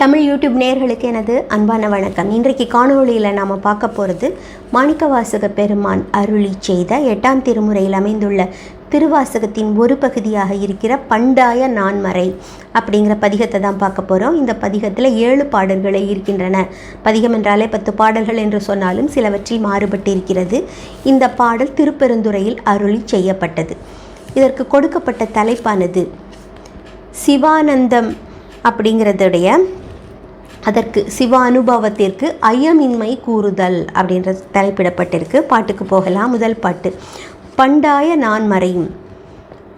Tamil YouTube நேயர்களுக்கு எனது அன்பான வணக்கம். இன்றைக்கு காணொளியில் நாம் பார்க்க போகிறது மாணிக்கவாசக பெருமான் அருளி செய்த எட்டாம் திருமுறையில் அமைந்துள்ள திருவாசகத்தின் ஒரு பகுதியாக இருக்கிற பண்டாய நான்மறை அப்படிங்கிற பதிகத்தை தான் பார்க்க போகிறோம் இந்த பதிகத்தில் ஏழு பாடல்களை இருக்கின்றன. பதிகம் என்றாலே பத்து பாடல்கள் என்று சொன்னாலும் சிலவற்றில் மாறுபட்டு இருக்கிறது. இந்த பாடல் திருப்பெருந்துறையில் அருளி செய்யப்பட்டது. இதற்கு கொடுக்கப்பட்ட தலைப்பானது சிவானந்தம் அப்படிங்கிறதுடைய அதற்கு சிவ அனுபவத்திற்கு ஐயமின்மை கூறுதல் அப்படின்ற தலைப்பிடப்பட்டிருக்கு. பாட்டுக்கு போகலாம். முதல் பாட்டு. பண்டாய நான் மறையும்.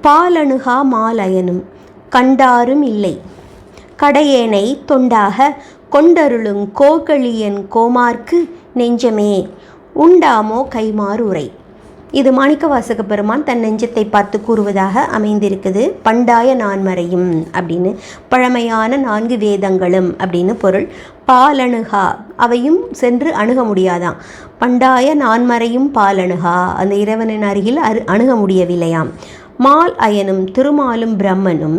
பாலணுகா மாலயனும். கண்டாரும் இல்லை. கடையேனை தொண்டாக கொண்டருளும் கோகளியன் கோமார்க்கு நெஞ்சமே. உண்டாமோ கைமாறு உரை. இது மாணிக்கவாசக பெருமான் தன் நெஞ்சத்தை பார்த்து கூறுவதாக அமைந்திருக்குது. பண்டாய நான்மறையும் அப்படின்னு பழமையான நான்கு வேதங்களும் அப்படின்னு பொருள். பாலணுகா அவையும் சென்று அணுக முடியாதாம். பண்டாய நான்மறையும் பாலணுகா அந்த இறைவனின் அருகில் அரு அணுக முடியவில்லையாம். மால் அயனும் திருமாலும் பிரம்மனும்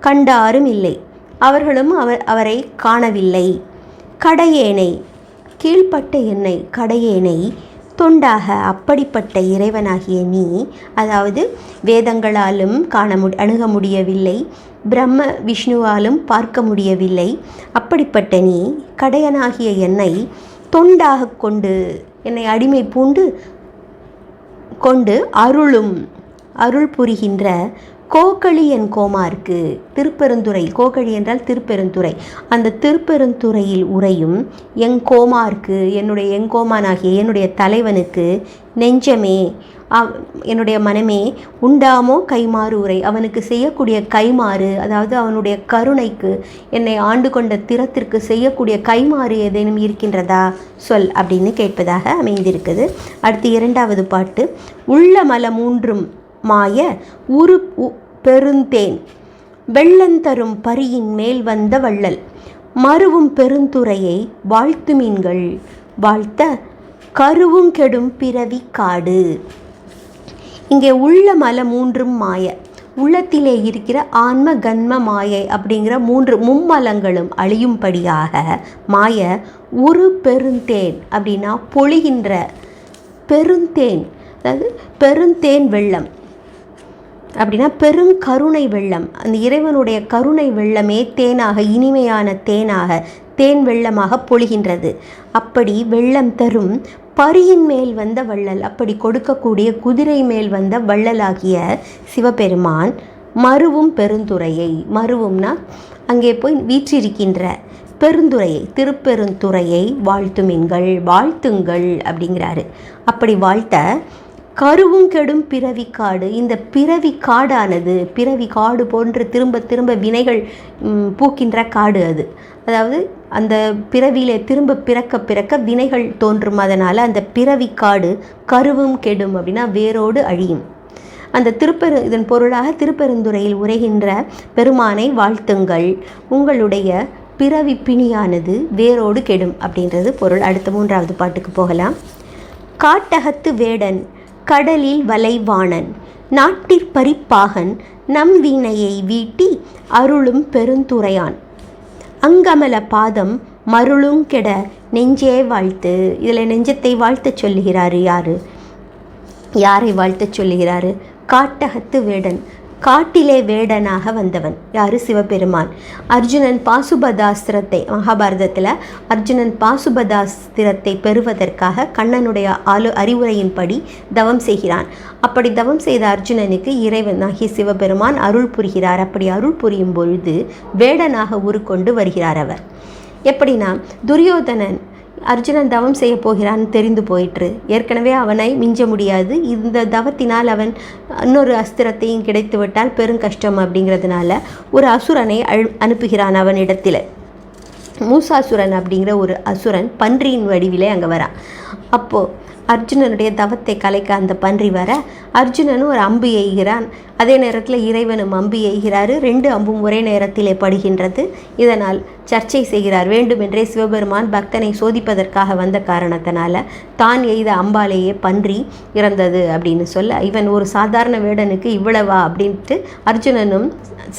கண்டாரும் இல்லை. அவர்களும் அவர் அவரை காணவில்லை. கடையேனை கீழ்ப்பட்ட என்னை கடையேனை தொண்டாக அப்படிப்பட்ட இறைவனாகிய நீ அதாவது வேதங்களாலும் காண மு அணுக முடியவில்லை பிரம்ம விஷ்ணுவாலும் பார்க்க முடியவில்லை அப்படிப்பட்ட நீ கடையனாகிய என்னை தொண்டாக கொண்டு என்னை அடிமை பூண்டு கொண்டு அருளும் அருள் புரிகின்ற கோக்களி என் கோமாருக்கு. திருப்பெருந்துறை. கோகழி என்றால் திருப்பெருந்துறை. அந்த திருப்பெருந்துறையில் உரையும் எங் கோமாருக்கு என்னுடைய எங்கோமானாகிய என்னுடைய தலைவனுக்கு நெஞ்சமே அவ் என்னுடைய மனமே உண்டாமோ கைமாறு உரை. அவனுக்கு செய்யக்கூடிய கைமாறு அதாவது அவனுடைய கருணைக்கு என்னை ஆண்டு கொண்ட திறத்திற்கு செய்யக்கூடிய கைமாறு ஏதேனும் இருக்கின்றதா? சொல் அப்படின்னு கேட்பதாக அமைந்திருக்குது. அடுத்து இரண்டாவது பாட்டு. உள்ள மல மூன்றும் மாய உரு உ- பெருந்தேன். வெள்ளந்தரும் பரியின் மேல் வந்த வள்ளல். மருவும் பெருந்துறையை வாழ்த்து மீன்கள். வாழ்த்த கருவும் கெடும் பிறவி காடு. இங்கே உள்ள மல மூன்றும் மாய. உள்ளத்திலே இருக்கிற ஆன்ம கன்ம மாயை அப்படிங்கிற மூன்று மும்மலங்களும் அழியும்படியாக மாய ஒரு பெருந்தேன் அப்படின்னா பொழிகின்ற பெருந்தேன். அதாவது பெருந்தேன் வெள்ளம். அப்படின்னா பெருங்கருணை வெள்ளம். அந்த இறைவனுடைய கருணை வெள்ளமே தேனாக இனிமையான தேனாக தேன் வெள்ளமாக பொழிகின்றது. அப்படி வெள்ளம் தரும் பரியின் மேல் வந்த வள்ளல் அப்படி கொடுக்கக்கூடிய குதிரை மேல் வந்த வள்ளலாகிய சிவபெருமான் மருவும் பெருந்துறையை மருவும்னா அங்கே போய் வீற்றிருக்கின்ற பெருந்துறையை திருப்பெருந்துறையை வாழ்த்துமின்கள் வாழ்த்துங்கள் அப்படிங்கிறாரு. அப்படி வாழ்த்த கருவும் கெடும் பிறவி காடு. இந்த பிறவி காடானது பிறவி காடு போன்று திரும்ப திரும்ப வினைகள் பூக்கின்ற காடு அது. அதாவது அந்த பிறவியிலே திரும்ப பிறக்க பிறக்க வினைகள் தோன்றும். அதனால் அந்த பிறவி காடு கருவும் கெடும் அப்படின்னா வேரோடு அழியும். அந்த திருப்பெரு இதன் பொருளாக திருப்பெருந்துறையில் உரைகின்ற பெருமானை வாழ்த்துங்கள். உங்களுடைய பிறவி பிணியானது வேரோடு கெடும் அப்படின்றது பொருள். அடுத்த மூன்றாவது பாட்டுக்கு போகலாம். காட்டகத்து வேடன் கடலில் வலைவாணன் நாட்டிற்பரிப்பாகன் நம் வீணையை வீட்டி அருளும் பெருந்துரையான். அங்கமல பாதம் மருளும் கெட நெஞ்சே வாழ்த்து. இதில் நெஞ்சத்தை வாழ்த்தச் சொல்லுகிறாரு யாரு? யாரை வாழ்த்தச் சொல்லுகிறாரு? காட்டகத்து வேடன். காட்டிலே வேடனாக வந்தவன். யாரு? சிவபெருமான். அர்ஜுனன் பாசுபதாஸ்திரத்தை மகாபாரதத்தில் அர்ஜுனன் பாசுபதாஸ்திரத்தை பெறுவதற்காக கண்ணனுடைய ஆலோ அறிவுரையின்படி தவம் செய்கிறான். அப்படி தவம் செய்த அர்ஜுனனுக்கு இறைவனாகிய சிவபெருமான் அருள் புரிகிறார். அப்படி அருள் புரியும் பொழுது வேடனாக உருக்கொண்டு வருகிறார் அவர். எப்படின்னா துரியோதனன் அர்ஜுனன் தவம் செய்ய போகிறான்னு தெரிந்து போயிற்று. ஏற்கனவே அவனை மிஞ்ச முடியாது. இந்த தவத்தினால் அவன் இன்னொரு அஸ்திரத்தையும் கிடைத்துவிட்டால் பெரும் கஷ்டம் அப்படிங்கிறதுனால ஒரு அசுரனை அழு அனுப்புகிறான் அவனிடத்தில். மூசாசுரன் அப்படிங்கிற ஒரு அசுரன் பன்றியின் வடிவிலே அங்கே வரான். அப்போது அர்ஜுனனுடைய தவத்தை கலைக்க அந்த பன்றி வர அர்ஜுனனும் ஒரு அம்பு எய்கிறான். அதே நேரத்தில் இறைவனும் அம்பு எய்கிறாரு. ரெண்டு அம்பும் ஒரே நேரத்திலே படுகின்றது. இதனால் சர்ச்சை செய்கிறார். வேண்டுமென்றே சிவபெருமான் பக்தனை சோதிப்பதற்காக வந்த காரணத்தினால தான் எய்த அம்பாலேயே பன்றி இறந்தது அப்படின்னு சொல்ல இவன் ஒரு சாதாரண வேடனுக்கு இவ்வளவா? அப்படின்ட்டு அர்ஜுனனும்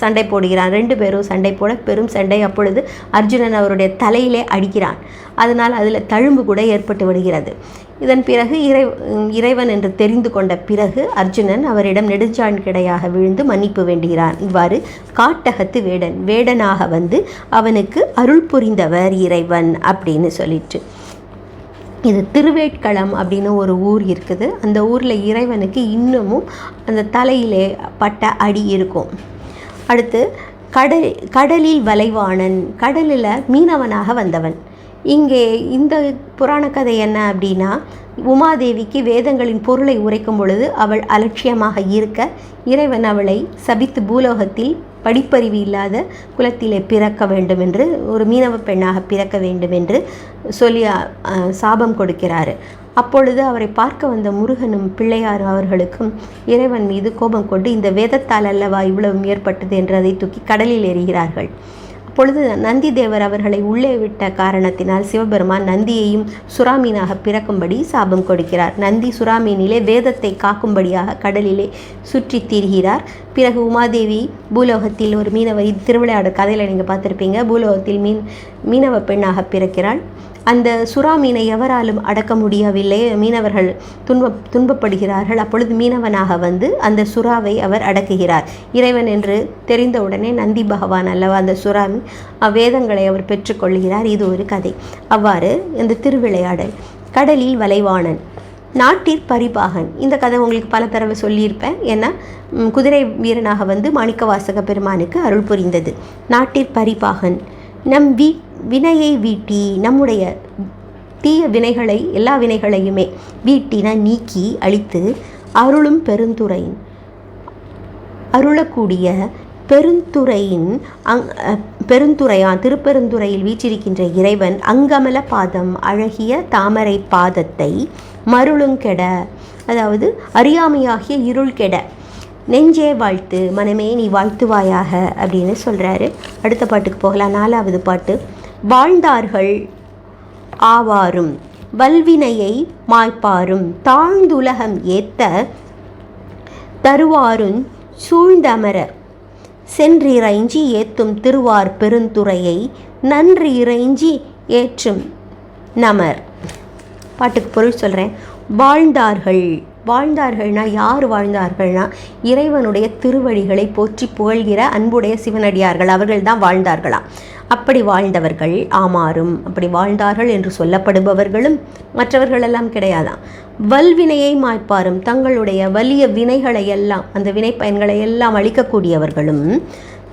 சண்டை போடுகிறான். ரெண்டு பேரும் சண்டை போட பெரும் சண்டை. அப்பொழுது அர்ஜுனன் அவருடைய தலையிலே அடிக்கிறான். அதனால் அதில் தழும்பு கூட ஏற்பட்டு விடுகிறது. இதன் பிறகு இறை இறைவன் என்று தெரிந்து கொண்ட பிறகு அர்ஜுனன் அவரிடம் நெடுஞ்சான் கிடையாக விழுந்து மன்னிப்பு வேண்டுகிறான். இவ்வாறு காட்டகத்து வேடன் வேடனாக வந்து அவனுக்கு அருள் புரிந்தவர் இறைவன் அப்படின்னு சொல்லிட்டு இது திருவேட்களம் அப்படின்னு ஒரு ஊர் இருக்குது. அந்த ஊரில் இறைவனுக்கு இன்னமும் அந்த தலையிலே பட்ட அடி இருக்கும். அடுத்து கடல் கடலில் வலைவாணன் கடலில் மீனவனாக வந்தவன். இங்கே இந்த புராண கதை என்ன அப்படின்னா உமாதேவிக்கு வேதங்களின் பொருளை உரைக்கும் பொழுது அவள் அலட்சியமாக இருக்க இறைவன் அவளை சபித்து பூலோகத்தில் படிப்பறிவு இல்லாத குலத்திலே பிறக்க வேண்டும் என்று ஒரு மீனவ பெண்ணாக பிறக்க வேண்டும் என்று சொல்லி சாபம் கொடுக்கிறார். அப்பொழுது அவரை பார்க்க வந்த முருகனும் பிள்ளையார் அவர்களுக்கும் இறைவன் மீது கோபம் கொண்டு இந்த வேதத்தால் அல்லவா இவ்வளவும் ஏற்பட்டது? என்று அதை தூக்கி கடலில் எறிகிறார்கள். அப்பொழுது நந்தி தேவர் அவர்களை உள்ளே விட்ட காரணத்தினால் சிவபெருமான் நந்தியையும் சுறாமீனாக பிறக்கும்படி சாபம் கொடுக்கிறார். நந்தி சுறாமீனிலே வேதத்தை காக்கும்படியாக கடலிலே சுற்றி திரிகிறார். பிறகு உமாதேவி பூலோகத்தில் ஒரு மீனவ திருவிளையாடு கதையில் நீங்கள் பார்த்துருப்பீங்க. பூலோகத்தில் மீன் மீனவ பெண்ணாக பிறக்கிறாள். அந்த சுறா மீனை எவராலும் அடக்க முடியவில்லை. மீனவர்கள் துன்ப துன்பப்படுகிறார்கள். அப்பொழுது மீனவனாக வந்து அந்த சுறாவை அவர் அடக்குகிறார். இறைவன் என்று தெரிந்தவுடனே நந்தி பகவான் அல்லவா அந்த சுறா வேதங்களை அவர் பெற்றுக்கொள்கிறார். இது ஒரு கதை. அவ்வாறு இந்த திருவிளையாடல். கடலில் வலைவாணன் நாட்டிற் பரிபாகன். இந்த கதை உங்களுக்கு பல தடவை சொல்லியிருப்பேன். ஏன்னா குதிரை வீரனாக வந்து மாணிக்கவாசக பெருமானுக்கு அருள் புரிந்தது. நாட்டிற் பரிபாகன் நம் வீ வினையை வீட்டி நம்முடைய தீய வினைகளை எல்லா வினைகளையுமே வீட்டின நீக்கி அழித்து அருளும் பெருந்துறையின் அருளக்கூடிய பெருந்துறையின் அங் பெருந்துறையான் திருப்பெருந்துறையில் வீச்சிருக்கின்ற இறைவன் அங்கமல பாதம் அழகிய தாமரை பாதத்தை மருளுங்கெட அதாவது அறியாமையாகிய இருள் கெட. நெஞ்சே வாழ்த்து மனமே நீ வாழ்த்துவாயாக அப்படின்னு சொல்கிறாரு அடுத்த பாட்டுக்கு போகலாம். நாலாவது பாட்டு. வாழ்ந்தார்கள் ஆவாரும் வல்வினையை மாய்ப்பாரும் தாழ்ந்துலகம் ஏத்த தருவாருன் சூழ்ந்தமர சென்றிறைஞ்சி ஏத்தும் திருவார் பெருந்துறையை நன்றி இறைஞ்சி ஏற்றும் நமர். பாட்டுக்கு பொருள் சொல்கிறேன் வாழ்ந்தார்கள் வாழ்ந்தார்கள்னா யார் வாழ்ந்தார்கள்னா இறைவனுடைய திருவடிகளை போற்றி புகழ்கிற அன்புடைய சிவனடியார்கள் அவர்கள் தான் வாழ்ந்தார்களாம் அப்படி வாழ்ந்தவர்கள் ஆமாறும் அப்படி வாழ்ந்தார்கள் என்று சொல்லப்படுபவர்களும் மற்றவர்களெல்லாம் கிடையாதாம் வல்வினையை மாய்ப்பாரும் தங்களுடைய வலிய வினைகளை எல்லாம் அந்த வினை பயன்களை எல்லாம் அளிக்கக்கூடியவர்களும்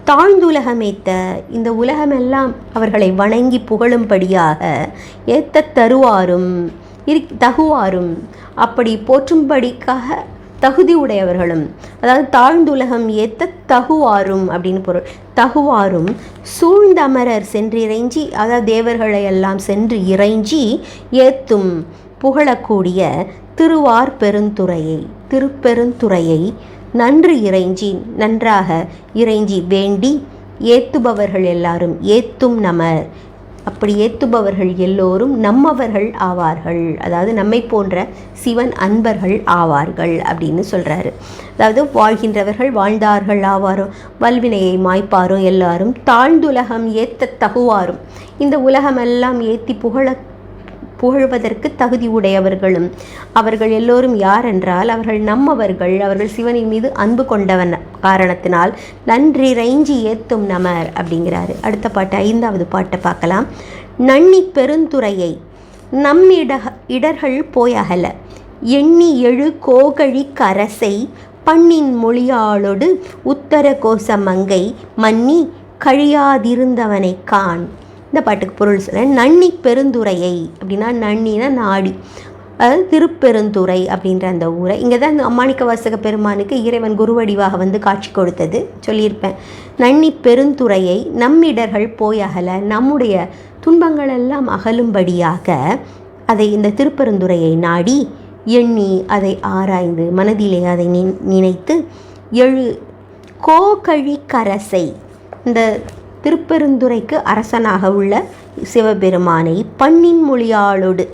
தாழ்ந்துலகமேத்த இந்த உலகமெல்லாம் அவர்களை வணங்கி புகழும்படியாக ஏத்த தருவாரும் இரு தகுவாரும். அப்படி போற்றும்படிக்காக தகுதி உடையவர்களும் அதாவது தாழ்ந்துலகம் ஏத்த தகுவாரும் அப்படின்னு பொருள். தகுவாரும் சூழ்ந்தமரர் சென்றிறைஞ்சி அதாவது தேவர்களை எல்லாம் சென்று இறைஞ்சி ஏத்தும் புகழக்கூடிய திருவார் பெருந்துறையை திருப்பெருந்துறையை நன்று இறைஞ்சி நன்றாக இறைஞ்சி வேண்டி ஏத்துபவர்கள் எல்லாரும் ஏத்தும் நமர். அப்படி ஏத்துபவர்கள் எல்லோரும் நம்மவர்கள் ஆவார்கள். அதாவது நம்மை போன்ற சிவன் அன்பர்கள் ஆவார்கள் அப்படின்னு சொல்கிறாரு அதாவது வாழ்கின்றவர்கள் வாழ்ந்தார்கள் ஆவாரும் வல்வினையை மாய்ப்பாரும் எல்லாரும் தாழ்ந்துலகம் ஏத்த தகுவாரும். இந்த உலகமெல்லாம் ஏற்றி புகழ புகழ்வதற்கு தகுதி உடையவர்களும் அவர்கள் எல்லோரும் யார் என்றால் அவர்கள் நம்மவர்கள் அவர்கள் சிவனின் மீது அன்பு கொண்டவன் காரணத்தினால் நன்றி ரைஞ்சி ஏத்தும் நமர் அப்படிங்கிறாரு. அடுத்த பாட்டு ஐந்தாவது பாட்டை பார்க்கலாம். நன்னி பெருந்துறையை நம்மிட இடர்கள் போய் அகல. எண்ணி எழு கோகழி கரசை பண்ணின் மொழியாளோடு உத்தர கோச மங்கை மன்னி கழியாதிருந்தவனை காண். இந்த பாட்டுக்கு பொருள் சொல்கிறேன் நன்னி பெருந்துறையை அப்படின்னா நன்னினா நாடி. அதாவது திருப்பெருந்துறை அப்படின்ற அந்த ஊரை. இங்கே தான் இந்த அம்மாணிக்க வாசக பெருமானுக்கு இறைவன் குருவடிவாக வந்து காட்சி கொடுத்தது. சொல்லியிருப்பேன். நன்னி பெருந்துறையை நம்மிடர்கள் போய் அகல நம்முடைய துன்பங்களெல்லாம் அகலும்படியாக அதை இந்த திருப்பெருந்துறையை நாடி எண்ணி அதை ஆராய்ந்து மனதிலே அதை நினைத்து எழு கோகழி கரசை இந்த திருப்பெருந்துறைக்கு அரசனாக உள்ள சிவபெருமானை பண்ணின் மொழியாளோடு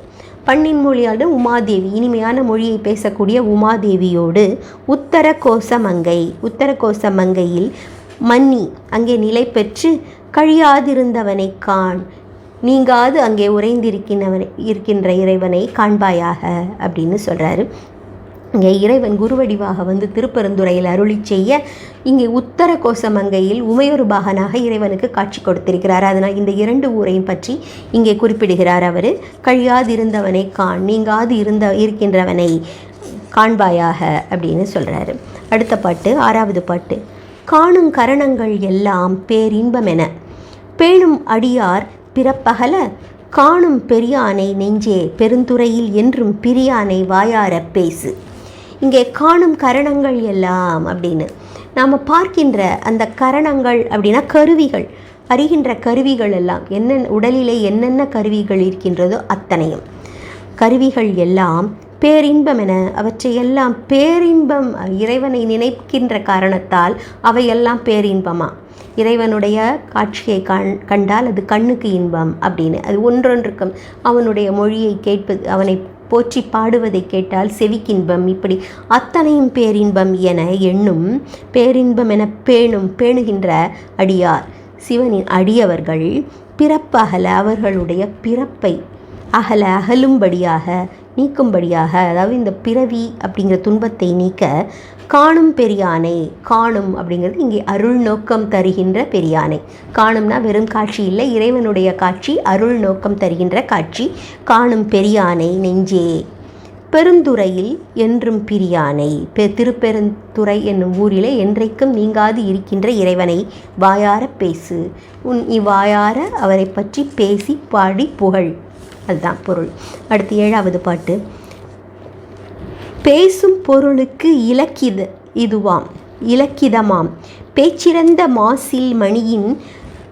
பண்ணின் மொழியாடு உமாதேவி இனிமையான மொழியை பேசக்கூடிய உமாதேவியோடு உத்தர கோசமங்கை உத்தர கோசமங்கையில் மன்னி அங்கே நிலை பெற்று கழியாதிருந்தவனை காண் நீங்காது அங்கே உறைந்திருக்கின்றவனை இருக்கின்ற இறைவனை காண்பாயாக அப்படின்னு சொல்கிறாரு இங்கே இறைவன் குருவடிவாக வந்து திருப்பெருந்துறையில் அருளி செய்ய இங்கே உத்தர கோசமங்கையில் உமையொரு பாகனாக இறைவனுக்கு காட்சி கொடுத்திருக்கிறார். அதனால் இந்த இரண்டு ஊரையும் பற்றி இங்கே குறிப்பிடுகிறார் அவர். கழியாதிருந்தவனை காண் நீங்காது இருந்த இருக்கின்றவனை காண்பாயாக அப்படின்னு சொல்கிறாரு அடுத்த பாட்டு ஆறாவது பாட்டு. காணும் கரணங்கள் எல்லாம் பேரின்பமென பேணும் அடியார் பிறப்பகல காணும் பெரியானை நெஞ்சே பெருந்துறையில் என்றும் பிரியானை வாயார பேசு. இங்கே காணும் கரணங்கள் எல்லாம் அப்படின்னு. நாம் பார்க்கின்ற அந்த கரணங்கள் அப்படின்னா கருவிகள். அறிகின்ற கருவிகள் எல்லாம். என்னென்ன உடலிலே என்னென்ன கருவிகள் இருக்கின்றதோ அத்தனையும். கருவிகள் எல்லாம் பேரின்பம் என அவற்றையெல்லாம் பேரின்பம் இறைவனை நினைக்கின்ற காரணத்தால் அவையெல்லாம் பேரின்பமா? இறைவனுடைய காட்சியை கண் கண்டால் அது கண்ணுக்கு இன்பம் அப்படின்னு. அது ஒன்றொன்றுக்கும் அவனுடைய மொழியை கேட்பது அவனை போற்றி பாடுவதை கேட்டால் செவிக்கின்பம். இப்படி அத்தனையும் பேரின்பம் என எண்ணும் பேரின்பம் என பேணும் பேணுகின்ற அடியார். சிவனின் அடியவர்கள் பிறப்பகல அவர்களுடைய பிறப்பை அகல அகலும்படியாக நீக்கும்படியாக அதாவது இந்த பிறவி அப்படிங்கிற துன்பத்தை நீக்க காணும் பெரியானை காணும் அப்படிங்கிறது இங்கே அருள் நோக்கம் தருகின்ற பெரியானை. காணும்னா வெறும் காட்சி இல்லை இறைவனுடைய காட்சி அருள் நோக்கம் தருகின்ற காட்சி. காணும் பெரியானை நெஞ்சே பெருந்துறையில் என்றும் பிரியானை. பெ திருப்பெருந்துறை என்னும் ஊரிலே என்றைக்கும் நீங்காது இருக்கின்ற இறைவனை வாயார பேசு. உன் இவ்வாயார அவரை பற்றி பேசி பாடி புகழ். அதுதான் பொருள். அடுத்து ஏழாவது பாட்டு. பேசும் பொருளுக்கு இலக்கித இதுவாம். இலக்கிதமாம். பேச்சிறந்த மாசில் மணியின்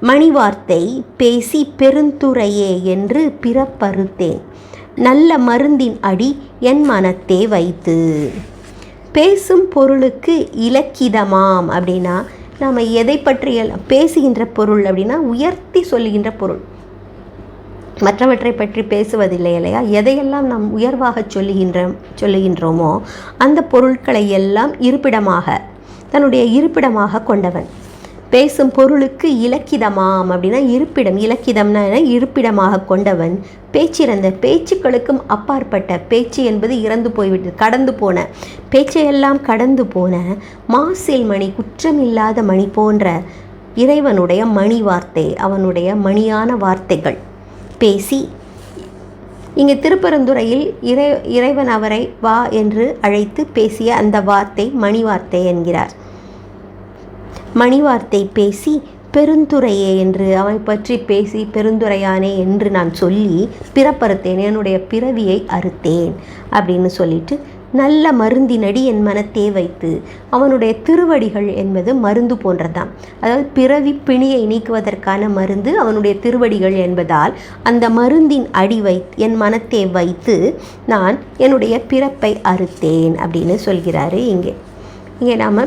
மணிவார்த்தை பேசி பெருந்துறையே என்று பிறப்பறுத்தேன் நல்ல மருந்தின் அடி என் மனத்தே வைத்து. பேசும் பொருளுக்கு இலக்கிதமாம் அப்படின்னா நாம் எதை பற்றியெல்லாம் பேசுகின்ற பொருள் அப்படின்னா உயர்த்தி சொல்லுகின்ற பொருள். மற்றவற்றை பற்றி பேசுவதில்லை இல்லையா? எதையெல்லாம் நாம் உயர்வாக சொல்லுகின்ற சொல்லுகின்றோமோ அந்த பொருட்களை எல்லாம் இருப்பிடமாக தன்னுடைய இருப்பிடமாக கொண்டவன். பேசும் பொருளுக்கு இலக்கிதமாம் அப்படின்னா இருப்பிடம். இலக்கிதம்னா இருப்பிடமாக கொண்டவன். பேச்சிறந்த பேச்சுக்களுக்கும் அப்பாற்பட்ட பேச்சு என்பது இறந்து போய்விட்டது கடந்து போன பேச்சையெல்லாம் கடந்து போன மாசில் மணி குற்றமில்லாத மணி போன்ற இறைவனுடைய மணி வார்த்தை அவனுடைய மணியான வார்த்தைகள். பேசி இங்கே திருப்பரந்துறையில் இறை இறைவன் அவரை வா என்று அழைத்து பேசிய அந்த வார்த்தை மணி வார்த்தை என்கிறார். மணி வார்த்தை பேசி பெருந்துறையே என்று அவனை பற்றி பேசி பெருந்துறையானே என்று நான் சொல்லி பிறப்பறுத்தேன் என்னுடைய பிறவியை அறுத்தேன் அப்படின்னு சொல்லிட்டு நல்ல மருந்தினடி என் மனத்தே வைத்து அவனுடைய திருவடிகள் என்பது மருந்து போன்றதாம். அதாவது பிறவி பிணியை நீக்குவதற்கான மருந்து அவனுடைய திருவடிகள் என்பதால் அந்த மருந்தின் அடி வை என் மனத்தே வைத்து நான் என்னுடைய பிறப்பை அறுத்தேன் அப்படின்னு சொல்கிறாரு இங்கே. இங்கே நாம்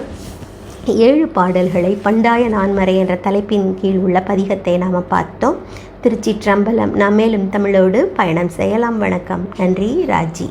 ஏழு பாடல்களை பண்டாய நான்மறை என்ற தலைப்பின் கீழ் உள்ள பதிகத்தை நாம் பார்த்தோம். திருச்சி ட்ரம்பலம் நாம் மேலும் தமிழோடு பயணம் செய்யலாம். வணக்கம். நன்றி ராஜி.